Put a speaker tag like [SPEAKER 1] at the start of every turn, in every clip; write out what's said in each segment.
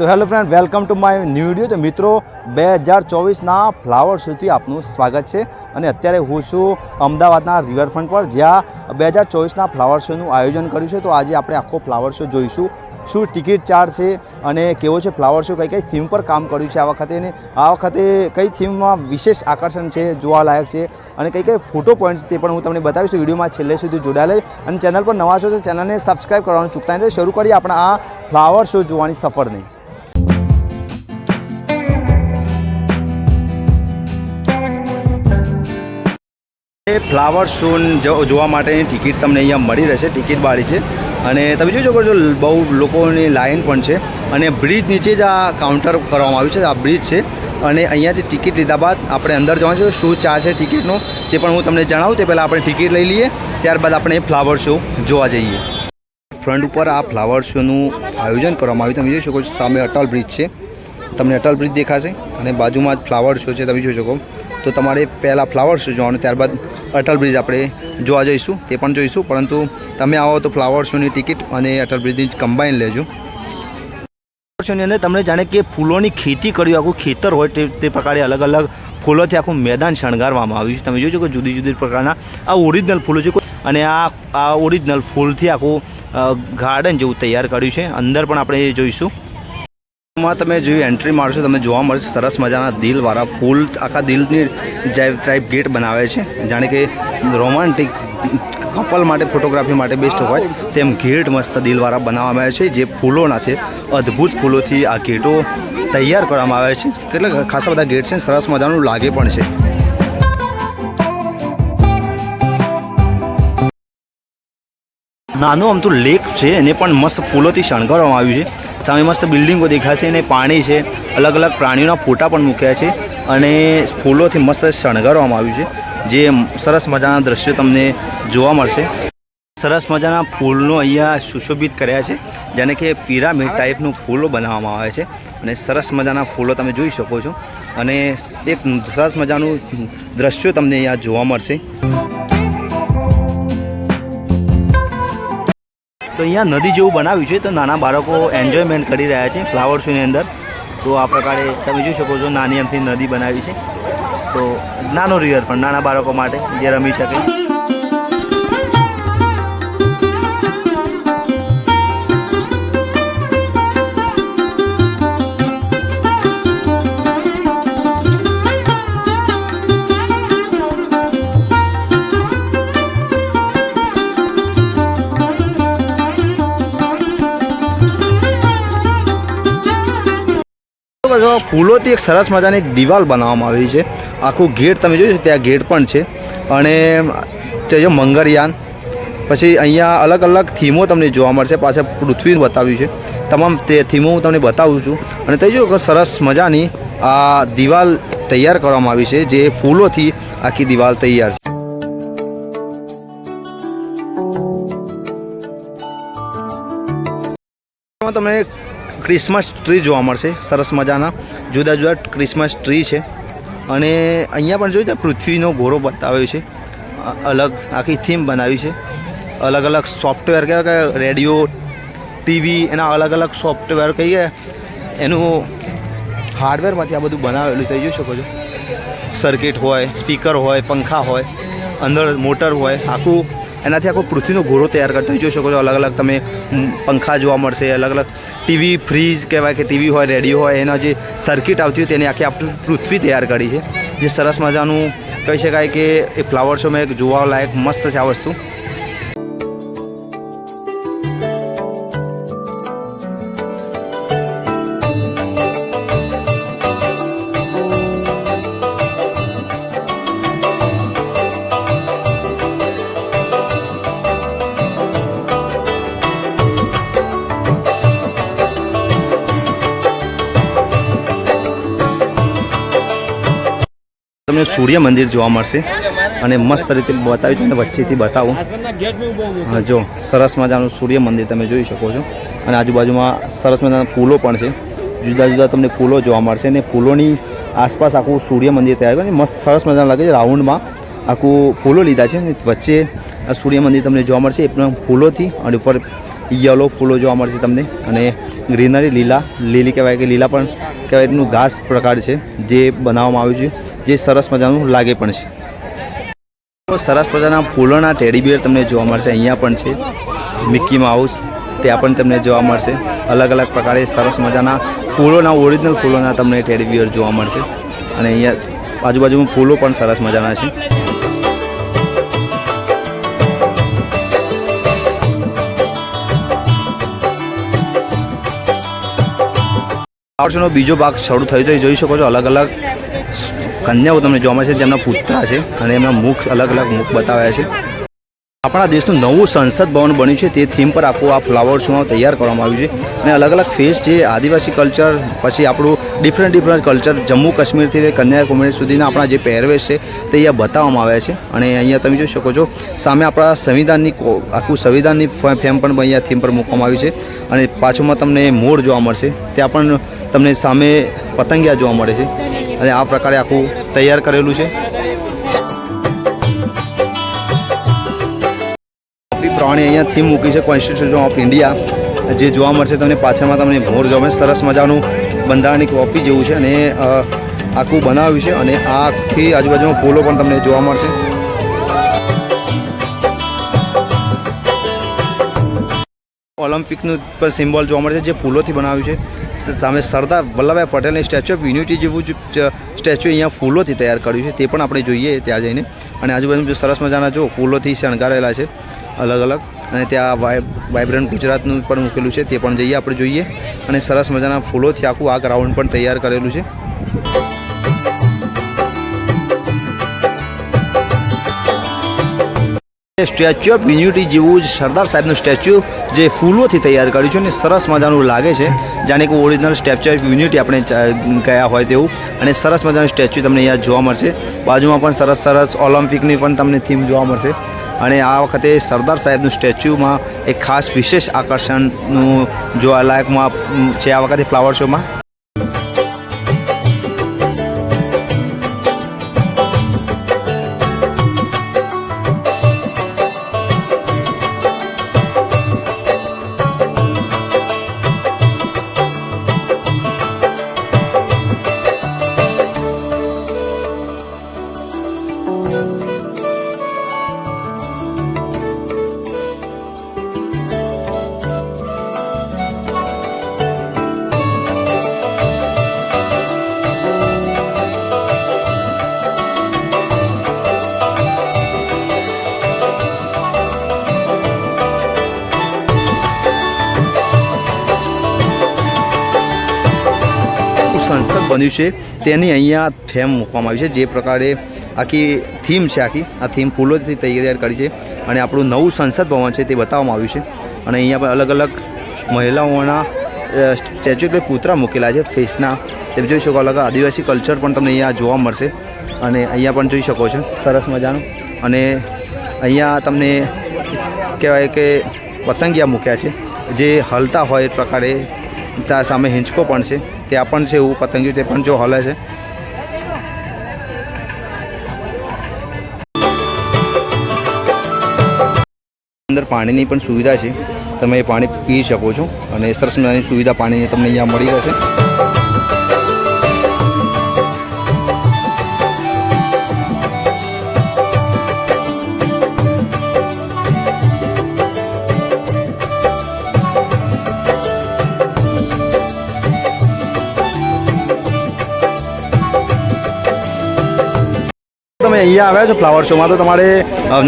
[SPEAKER 1] તો hello friend welcome to my new video તો મિત્રો, બે હજાર ચોવીસના ફ્લાવર શોથી આપનું સ્વાગત છે. અને અત્યારે હું છું અમદાવાદના રિવરફ્રન્ટ પર, જ્યાં બે હજાર ચોવીસના ફ્લાવર શોનું આયોજન કર્યું છે. તો આજે આપણે આખો ફ્લાવર શો જોઈશું. શું ટિકિટ ચાર્જ છે અને કેવો છે ફ્લાવર શો કઈ કઈ થીમ પર કામ કર્યું છે આ વખતે? અને આ વખતે કઈ થીમમાં વિશેષ આકર્ષણ છે, જોવાલાયક છે? અને કઈ કઈ ફોટો પોઈન્ટ તે પણ હું તમને બતાવીશ. વિડીયોમાં છેલ્લે સુધી જોડાયેલા. અને ચેનલ પર નવા છો તો ચેનલને સબસ્ક્રાઈબ કરવાનું ચૂકતા નહીં. શરૂ કરીએ આપણા આ ફ્લાવર શો જોવાની સફરની. એ ફ્લાવર શો જોવા માટેની ટિકિટ તમને અહીંયા મળી રહેશે, ટિકિટ બાળી છે. અને તમે જોઈ શકો છો, બહુ લોકોની લાઇન પણ છે. અને બ્રિજ નીચે જ આ કાઉન્ટર કરવામાં આવ્યું છે, આ બ્રિજ છે. અને અહીંયાથી ટિકિટ લીધા બાદ આપણે અંદર જવાનું છે, શું ચાર્જ છે ટિકિટનો, તે પણ હું તમને જણાવું. તે પહેલાં આપણે ટિકિટ લઈ લઈએ, ત્યારબાદ આપણે ફ્લાવર શો જોવા જઈએ. ફ્રન્ટ ઉપર આ ફ્લાવર શોનું આયોજન કરવામાં આવ્યું. તમે જોઈ શકો છો, સામે અટલ બ્રિજ છે. તમને અટલ બ્રિજ દેખાશે અને બાજુમાં જ ફ્લાવર શો છે, તમે જોઈ શકો. તો તમારે પહેલાં ફ્લાવર શો જોવાનું, ત્યારબાદ અટલ બ્રિજ આપણે જોવા જઈશું, તે પણ જોઈશું. પરંતુ તમે આવો તો ફ્લાવર શોની ટિકિટ અને અટલ બ્રિજની જ કમ્બાઈન લેજો. શોની અંદર તમને જાણે કે ફૂલોની ખેતી કર્યું આખું ખેતર હોય તે તે પ્રકારે અલગ અલગ ફૂલોથી આખું મેદાન શણગારવામાં આવ્યું છે. તમે જોઈ શકો જુદી જુદી પ્રકારના આ ઓરિજિનલ ફૂલો છે. અને આ આ ઓરિજિનલ ફૂલથી આખું ગાર્ડન જેવું તૈયાર કર્યું છે. અંદર પણ આપણે એ જોઈશું. માં તમે જેવી એન્ટ્રી મારશો તમે જોવા મળશે, સરસ મજાના દિલવાળા ફૂલ, આખા દિલની જાઈવ ટાઈપ ગેટ બનાવે છે. જાણે કે રોમાન્ટિક કપલ માટે ફોટોગ્રાફી માટે બેસ્ટ હોય, તેમ ગેટ મસ્ત દિલવાળા બનાવવામાં આવે છે, જે ફૂલોના છે અદ્ભુત ફૂલોથી આ ગેટો તૈયાર કરવામાં આવે છે. એટલે ખાસા બધા ગેટ છે, સરસ મજાનું લાગે પણ છે. નાનું આમ તો લેક છે, એને પણ મસ્ત ફૂલોથી શણગારવામાં આવ્યું છે. સામે મસ્ત બિલ્ડિંગો દેખાશે અને પાણી છે. અલગ અલગ પ્રાણીઓના ફોટા પણ મૂક્યા છે અને ફૂલોથી મસ્ત શણગારવામાં આવ્યું છે. જે સરસ મજાના દ્રશ્યો તમને જોવા મળશે. સરસ મજાના ફૂલનો અહીંયા સુશોભિત કર્યા છે જેને કે પિરામિડ ટાઈપનું ફૂલો બનાવવામાં આવે છે. અને સરસ મજાના ફૂલો તમે જોઈ શકો છો. અને એક સરસ મજાનું દ્રશ્યો તમને અહીંયા જોવા મળશે. તો અહીંયા નદી જેવું બનાવ્યું છે. તો નાના બાળકો એન્જોયમેન્ટ કરી રહ્યા છે ફ્લાવર શોની અંદર. તો આ પ્રકારે તમે જોઈ શકો છો નાની અમથી નદી બનાવી છે. તો નાનો રિવરફ્રન્ટ નાના બાળકો માટે જે રમી શકે. ફૂલોથી એક સરસ મજાની દિવાલ બનાવવામાં આવી છે. આખું ગેટ તમે જોયું ત્યાં ગેટ પણ છે. અને તે જો મંગળયાન પછી અહીંયા અલગ અલગ થીમો તમને જોવા મળશે. પાછળ પૃથ્વી બતાવ્યું છે. તમામ તે થીમો હું તમને બતાવું છું. અને તે જો સરસ મજાની આ દિવાલ તૈયાર કરવામાં આવી છે, જે ફૂલોથી આખી દિવાલ તૈયાર છે. તમને ક્રિસમસ ટ્રી જોવા મળશે. સરસ મજાના, જુદા જુદા ક્રિસમસ ટ્રી છે. અને અહીંયા પણ જોયું તો પૃથ્વીનો ઘોરો બતાવ્યો છે. અલગ આખી થીમ બનાવી છે. અલગ અલગ સોફ્ટવેર કહેવાય કે રેડિયો, ટીવી, એના અલગ અલગ સોફ્ટવેર કહીએ, એનું હાર્ડવેરમાંથી આ બધું બનાવેલું થઈ જોઈ શકો છો. સર્કિટ હોય, સ્પીકર હોય, પંખા હોય, અંદર મોટર હોય, આખું એનાથી આખો પૃથ્વીનો ઘોડો તૈયાર કરતો જોઈ શકો છો, અલગ અલગ તમે પંખા જોવા મળશે, અલગ અલગ ટીવી, ફ્રીજ કહેવાય કે ટીવી હોય, રેડિયો હોય, એના જે સર્કિટ આવતી હોય તેની આખી આપણી પૃથ્વી તૈયાર કરી છે. જે સરસ મજાનું કહી શકાય કે એ ફ્લાવર શોમાં એક જોવાલાયક મસ્ત છે આ વસ્તુ. તમને સૂર્ય મંદિર જોવા મળશે. અને મસ્ત રીતે બતાવી તમને વચ્ચેથી બતાવું. જો, સરસ મજાનું સૂર્ય મંદિર તમે જોઈ શકો છો. અને આજુબાજુમાં સરસ મજાના ફૂલો પણ છે. જુદા જુદા તમને ફૂલો જોવા મળશે અને ફૂલોની આસપાસ આખું સૂર્ય મંદિર તૈયાર કર્યું મસ્ત, સરસ મજાનું લાગે છે. રાઉન્ડમાં આખું ફૂલો લીધા છે અને વચ્ચે આ સૂર્ય મંદિર તમને જોવા મળશે. એ પણ ફૂલોથી અને ઉપર યલો ફૂલો જોવા મળશે તમને. અને ગ્રીનરી લીલા, લીલી કહેવાય કે લીલા પણ કહેવાય એનું ઘાસ પ્રકાર છે જે બનાવવામાં આવ્યું છે. જે સરસ મજાનું લાગે પણ છે. સરસ મજાના ફૂલોના ટેડીબિયર તમને જોવા મળશે, અહીંયા પણ છે. મિક્કી માઉસ ત્યાં પણ તમને જોવા મળશે. અલગ અલગ પ્રકારે સરસ મજાના ફૂલોના ઓરિજિનલ ફૂલોના તમને ટેડીબિયર જોવા મળશે. અને અહીંયા આજુબાજુમાં ફૂલો પણ સરસ મજાના છે. વર્ષનો બીજો ભાગ શરૂ થયો છે જોઈ શકો છો. અલગ અલગ કન્યાઓ તમને જોવા મળશે જેમના પુત્રા છે અને એમના મુખ અલગ અલગ મુખ બતાવ્યા છે. આપણા દેશનું નવું સંસદ ભવન બન્યું છે, તે થીમ પર આખું આ ફ્લાવર શો તૈયાર કરવામાં આવ્યું છે. અને અલગ અલગ ફેસ છે આદિવાસી કલ્ચર પછી આપણું ડિફરન્ટ ડિફરન્ટ કલ્ચર જમ્મુ કાશ્મીરથી લઈ કન્યાકુમારી સુધીના આપણા જે પહેરવેશ છે, તે અહીંયા બતાવવામાં આવ્યા છે. અને અહીંયા તમે જોઈ શકો છો, સામે આપણા સંવિધાનની આખું સંવિધાનની ફેમ પણ અહીંયા થીમ પર મૂકવામાં આવી છે. અને પાછળમાં તમને મોર જોવા મળશે, ત્યાં પણ તમને સામે પતંગિયા જોવા મળે છે. અને આ પ્રકારે આખું તૈયાર કરેલું છે. પ્રમાણે અહીંયા થીમ મૂકી છે કોન્સ્ટિટ્યુશન ઓફ ઇન્ડિયા જે જોવા મળશે તમને પાછળમાં તમને મોર જોવા સરસ મજાનું બંધારણની કોફી જેવું છે અને આખું બનાવ્યું છે અને આખી આજુબાજુમાં ફૂલો પણ તમને જોવા મળશે. ઓલિમ્પિકનું પણ સિમ્બોલ જોવા મળે છે, જે ફૂલોથી બનાવ્યું છે. સામે સરદાર વલ્લભભાઈ પટેલની સ્ટેચ્યુ ઓફ યુનિટી જેવું જ સ્ટેચ્યુ અહીંયા ફૂલોથી તૈયાર કર્યું છે. તે પણ આપણે જોઈએ ત્યાં જઈને. અને આજુબાજુ જો સરસ મજાના જો ફૂલોથી શણગારેલા છે, અલગ અલગ. અને ત્યાં વાય વાઇબ્રન્ટ ગુજરાતનું પણ મૂકેલું છે, તે પણ જઈએ આપણે જોઈએ. અને સરસ મજાના ફૂલોથી આખું આ ગ્રાઉન્ડ પણ તૈયાર કરેલું છે. સ્ટેચ્યુ ઓફ યુનિટી જેવું જ સરદાર સાહેબનું સ્ટેચ્યુ જે ફૂલોથી તૈયાર કર્યું છે અને સરસ મજાનું લાગે છે. જાણે કે ઓરિજિનલ સ્ટેચ્યુ ઓફ યુનિટી આપણે ગયા હોય તેવું. અને સરસ મજાનું સ્ટેચ્યુ તમને અહીંયા જોવા મળશે. બાજુમાં પણ સરસ સરસ ઓલિમ્પિકની પણ તમને થીમ જોવા મળશે. અને આ વખતે સરદાર સાહેબનું સ્ટેચ્યુમાં એક ખાસ વિશેષ આકર્ષણનું જોવાલાયકમાં છે આ વખતે ફ્લાવર શોમાં બન્યું છે તેની અહીંયા થેમ મૂકવામાં આવી છે જે પ્રકારે આખી થીમ છે આખી. આ થીમ ફૂલોથી તૈયાર કરી છે અને આપણું નવું સંસદ ભવન છે તે બતાવવામાં આવ્યું છે. અને અહીંયા પણ અલગ અલગ મહિલાઓના સ્ટેચ્યુ એટલે પૂતળા મૂકેલા છે ફેસના. તમે જોઈ શકો અલગ આદિવાસી કલ્ચર પણ તમને અહીંયા જોવા મળશે. અને અહીંયા પણ જોઈ શકો છો. સરસ મજાનું. અને અહીંયા તમને કહેવાય કે પતંગિયા મૂક્યા છે. જે હલતા હોય એ પ્રકારે ત્યાં સામે હિંચકો પણ છે. ત્યાં પણ છે એવું પતંગિયું, તે પણ જો હલે છે. અંદર પાણીની પણ સુવિધા છે. તમે એ પાણી પી શકો છો અને સરસ મજાની સુવિધા પાણીની તમને અહીંયા મળી રહેશે. તમે અહીંયા આવ્યા છો ફ્લાવર શોમાં તો તમારે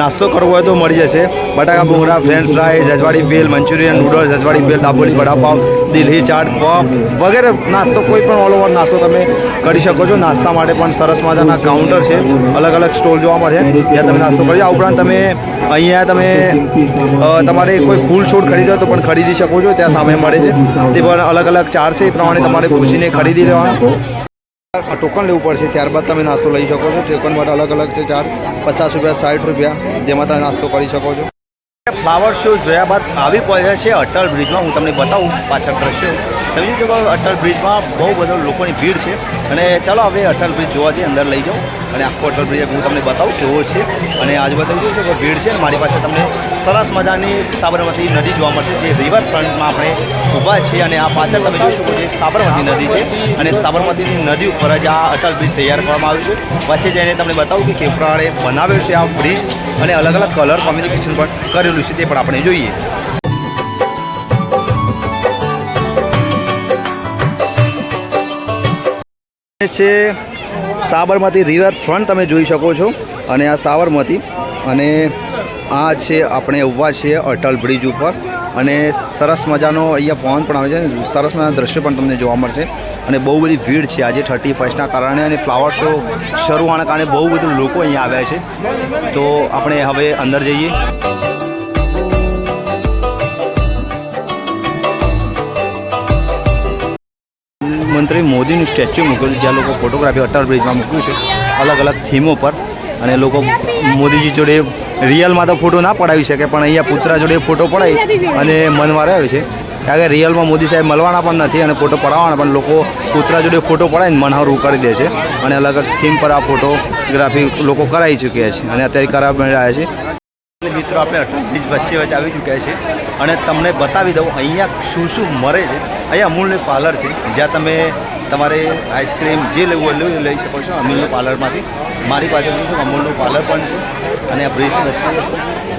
[SPEAKER 1] નાસ્તો કરવો હોય તો મળી જશે. બટાકા, ભૂંગળા ફ્રેન્ચ ફ્રાઈઝ રજવાડી ભેલ, મંચુરિયન નૂડલ્સ રજવાડી ભેલ દાબોલી વડાપાવ દિલ્હી ચાટ, પફ, વગેરે નાસ્તો, કોઈ પણ ઓલ ઓવર નાસ્તો તમે કરી શકો છો. નાસ્તા માટે પણ સરસ મજાના કાઉન્ટર છે. અલગ અલગ સ્ટોલ જોવા મળે. ત્યાં તમે નાસ્તો કરી, આ ઉપરાંત તમે અહીંયા તમે તમારે કોઈ ફૂલ છોડ ખરીદો તો પણ ખરીદી શકો છો. ત્યાં સામે મળે છે. તે પણ અલગ અલગ ચાર છે, એ પ્રમાણે તમારે પૂછીને ખરીદી લેવાનો. ટોકન લેવું પડશે, ત્યારબાદ તમે નાસ્તો લઈ શકો છો. ટોકન માટે અલગ અલગ છે ચાર્જ પચાસ રૂપિયા, સાઠ રૂપિયા, જેમાં તમે નાસ્તો કરી શકો છો. ફ્લાવર શો જોયા બાદ આવી પહોંચ્યા છે અટલ બ્રિજમાં. હું તમને બતાવું પાછળ દ્રશ્યો. તમે જોઈ શકો અટલ બ્રિજમાં બહુ બધો લોકોની ભીડ છે. અને ચાલો હવે અટલ બ્રિજ જોવા જઈએ, અંદર લઈ જાઉં અને આખો અટલ બ્રિજ હું તમને બતાવું કેવો છે. અને આજુબાજુ જોઈ શકો ભીડ છે મારી પાસે તમને સરસ મજાની સાબરમતી નદી જોવા મળશે, જે રિવર ફ્રન્ટમાં આપણે ઊભા છીએ. અને આ પાછળ તમે જોઈ શકો જે સાબરમતી નદી છે. અને સાબરમતીની નદી ઉપર જ આ અટલ બ્રિજ તૈયાર કરવામાં આવ્યું છે. વચ્ચે જઈને તમને બતાવું કે કેવું પ્રમાણે બનાવ્યો છે આ બ્રિજ. અને અલગ અલગ કલર કોમ્યુનિકેશન પણ કરેલું છે, તે પણ આપણે જોઈએ. છે સાબરમતી રિવર ફ્રન્ટ, તમે જોઈ શકો છો. અને આ સાબરમતી, અને આ છે આપણે ઊભા છીએ અટલ બ્રિજ ઉપર. અને સરસ મજાનો અહીંયા ફોન પણ આવે છે સરસ મજાના દ્રશ્ય પણ તમને જોવા મળશે. અને બહુ બધી ભીડ છે આજે થર્ટી ફર્સ્ટના કારણે, અને ફ્લાવર શો શરૂ હોવાના કારણે બહુ બધું લોકો અહીંયા આવ્યા છે. તો આપણે હવે અંદર જઈએ. મંત્રી મોદીનું સ્ટેચ્યુ મૂક્યું છે, જ્યાં લોકો ફોટોગ્રાફી, અટલ બ્રિજમાં મૂક્યું છે. અલગ અલગ થીમો પર. અને લોકો મોદીજી જોડે રિયલમાં તો ફોટો ના પડાવી શકે, પણ અહીંયા પુત્રા જોડે ફોટો પડાવી અને મનમાં મારાવે છે. કારણ કે રિયલમાં મોદી સાહેબ મળવાના પણ નથી અને ફોટો પડાવવાના, પણ લોકો પુતરા જોડે ફોટો પડાવીને મનહારું કરી દે છે. અને અલગ અલગ થીમ પર આ ફોટોગ્રાફી લોકો કરાવી ચૂક્યા છે અને અત્યારે કરાવી રહ્યા છે. મિત્રો, આપણે અટલ બ્રિજ વચ્ચે વચ્ચે આવી ચૂક્યા છે અને તમને બતાવી દઉં, અહીંયા શું શું મળે છે. અહીંયા અમૂલનું પાર્લર છે, જ્યાં તમે તમારે આઈસ્ક્રીમ જે લેવું હોય લેવું લઈ શકો છો અમૂલનું પાર્લરમાંથી. મારી પાસે શું છે અમૂલનું પાર્લર પણ છે અને આ બ્રિજની વચ્ચે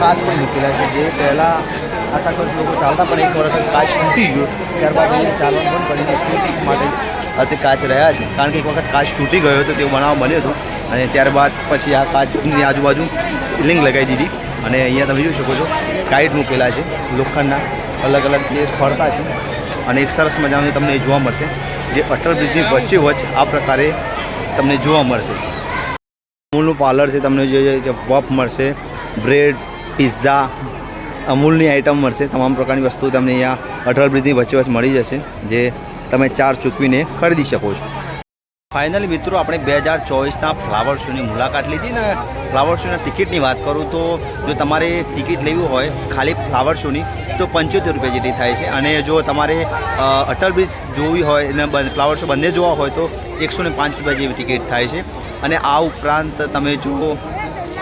[SPEAKER 1] કાચ પણ મૂકેલા છે. જે પહેલાં આટલા કોઈ લોકો ચાલતા પણ એક વર્ષ કાચ તૂટી ગયો, ત્યારબાદ ચાલવાનું પણ કરીને માટે અત્યારે કાચ રહ્યા છે, કારણ કે એક વખત કાચ તૂટી ગયો હતો, તેવું બનાવવા મળ્યું હતું. અને ત્યારબાદ પછી આ કાચની આજુબાજુ લિંક લગાવી દીધી. અને અહીંયા તમે જોઈ શકો છો ટાઈટ મૂકેલા છે, લોખંડના અલગ અલગ જે ફરતા છે. અને એક સરસ મજાનું તમને જોવા મળશે, જે અટલ બ્રિજની વચ્ચે વચ્ચ આ પ્રકારે તમને જોવા મળશે. અમૂલનું પાર્લર છે, તમને જે પફ મળશે બ્રેડ પિઝા અમૂલની આઇટમ મળશે. તમામ પ્રકારની વસ્તુ તમને અહીંયા અટલ બ્રિજની વચ્ચે વચ્ચે મળી જશે, જે તમે ચાર ચૂકવીને ખરીદી શકો છો. ફાઇનલી મિત્રો આપણે બે હજાર ચોવીસના ફ્લાવર શોની મુલાકાત લીધી ને ફ્લાવર શોના ટિકિટની વાત કરું તો જો તમારે ટિકિટ લેવી હોય ખાલી ફ્લાવર શોની, તો પંચોતેર રૂપિયા જેટલી થાય છે. અને જો તમારે અટલ બ્રિજ જોવી હોય અને ફ્લાવર શો બંને જોવા હોય તો એકસો ને પાંચ રૂપિયા જેવી ટિકિટ થાય છે. અને આ ઉપરાંત તમે જો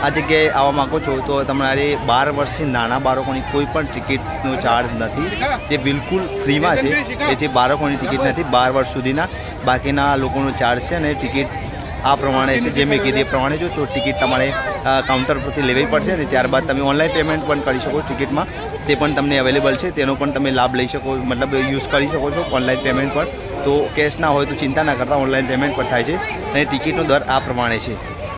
[SPEAKER 1] આ જગ્યાએ આવવા માગો છો તો તમારે બાર વર્ષથી નાના બાળકોની કોઈ પણ ટિકિટનો ચાર્જ નથી. તે બિલકુલ ફ્રીમાં છે. એ જે બાળકોની ટિકિટ નથી, બાર વર્ષ સુધીના. બાકીના લોકોનો ચાર્જ છે અને ટિકિટ આ પ્રમાણે છે. જે મેં કીધી એ પ્રમાણે જો, તો ટિકિટ તમારે કાઉન્ટર પરથી લેવી પડશે અને ત્યારબાદ તમે ઓનલાઈન પેમેન્ટ પણ કરી શકો ટિકિટમાં. તે પણ તમને અવેલેબલ છે. તેનો પણ તમે લાભ લઈ શકો, મતલબ યુઝ કરી શકો છો ઓનલાઈન પેમેન્ટ પર. તો કેશ ના હોય તો ચિંતા ના કરતા ઓનલાઈન પેમેન્ટ પર થાય છે. અને ટિકિટનો દર આ પ્રમાણે છે.